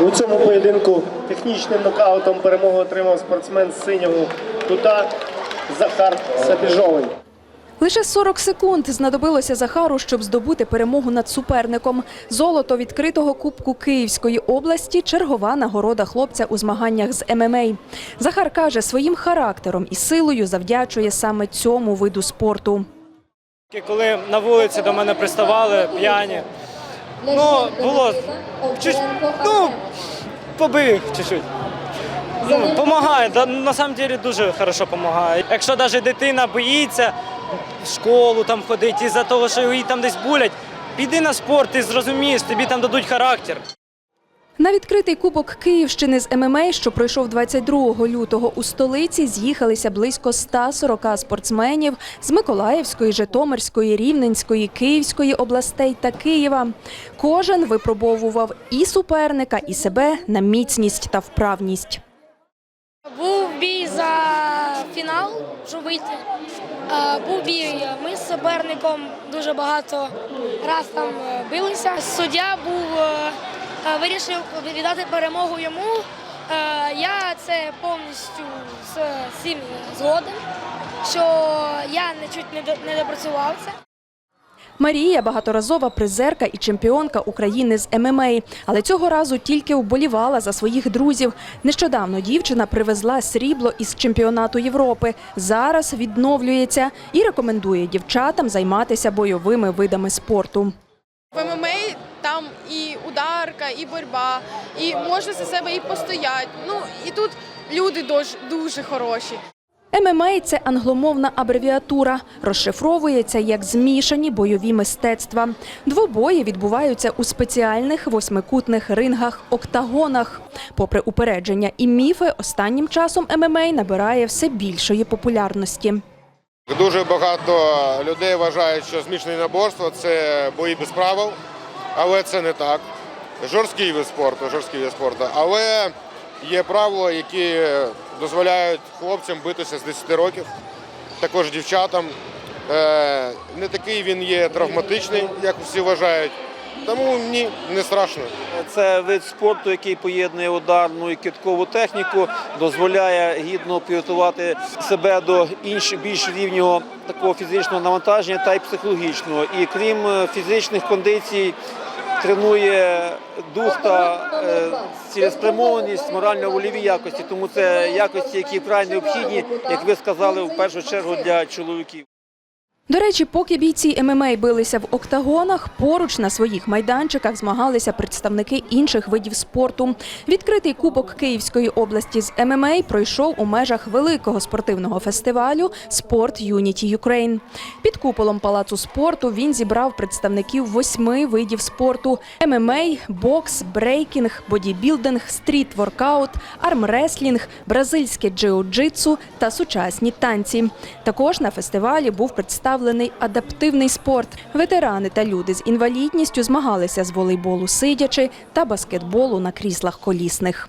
У цьому поєдинку технічним нокаутом перемогу отримав спортсмен з синього кута Захар Сапіжовий. Лише 40 секунд знадобилося Захару, щоб здобути перемогу над суперником. Золото відкритого кубку Київської області чергова нагорода хлопця у змаганнях з ММА. Захар каже, своїм характером і силою завдячує саме цьому виду спорту. Коли на вулиці до мене приставали п'яні, ну було чуть, ну побив чуть-чуть. Ну, помагає, да, на самом деле дуже хорошо допомагає. Якщо навіть дитина боїться в школу там ходити із-за того, що її там десь булять, піди на спорт, ти зрозумієш, тобі там дадуть характер. На відкритий кубок Київщини з ММА, що пройшов 22 лютого у столиці, з'їхалися близько 140 спортсменів з Миколаївської, Житомирської, Рівненської, Київської областей та Києва. Кожен випробовував і суперника, і себе на міцність та вправність. Був бій за фінал, щоб вийти. Е, Був бій. Ми з суперником дуже багато раз там е, билися. Суддя був е, вирішив віддати перемогу йому. Е, Я це повністю з цим згоден, що я не чуть не допрацював це. Марія багаторазова призерка і чемпіонка України з ММА, але цього разу тільки вболівала за своїх друзів. Нещодавно дівчина привезла срібло із чемпіонату Європи. Зараз відновлюється і рекомендує дівчатам займатися бойовими видами спорту. В ММА там і ударка, і боротьба, і можна за себе і постояти. Ну і тут люди дуже, дуже хороші. ММА – це англомовна абревіатура. Розшифровується як змішані бойові мистецтва. Двобої відбуваються у спеціальних восьмикутних рингах октагонах. Попри упередження і міфи, останнім часом ММА набирає все більшої популярності. Дуже багато людей вважають, що змішане наборство це бої без правил, але це не так. Жорсткий вид спорту, жорсткий вид спорту. Але є правила, які дозволяють хлопцям битися з 10 років, також дівчатам. Е, Не такий він є травматичний, як всі вважають. Тому ні, не страшно. Це вид спорту, який поєднує ударну і киткову техніку, дозволяє гідно підготувати себе до іншого більш рівнього такого фізичного навантаження та й психологічного. І крім е, фізичних кондицій, тренує дух та е, цілеспрямованість, морально-вольові якості. Тому це якості, які вкрай необхідні, як ви сказали, в першу чергу для чоловіків. До речі, поки бійці ММА билися в октагонах, поруч на своїх майданчиках змагалися представники інших видів спорту. Відкритий кубок Київської області з ММА пройшов у межах великого спортивного фестивалю Спорт Юніті Юкрейн. Під куполом палацу спорту він зібрав представників восьми видів спорту: ММА, бокс, брейкінг, бодібілдинг, стріт-воркаут, армреслінг, бразильське джиу-джитсу та сучасні танці. Також на фестивалі був представлений адаптивний спорт. Ветерани та люди з інвалідністю змагалися з волейболу сидячи та баскетболу на кріслах колісних.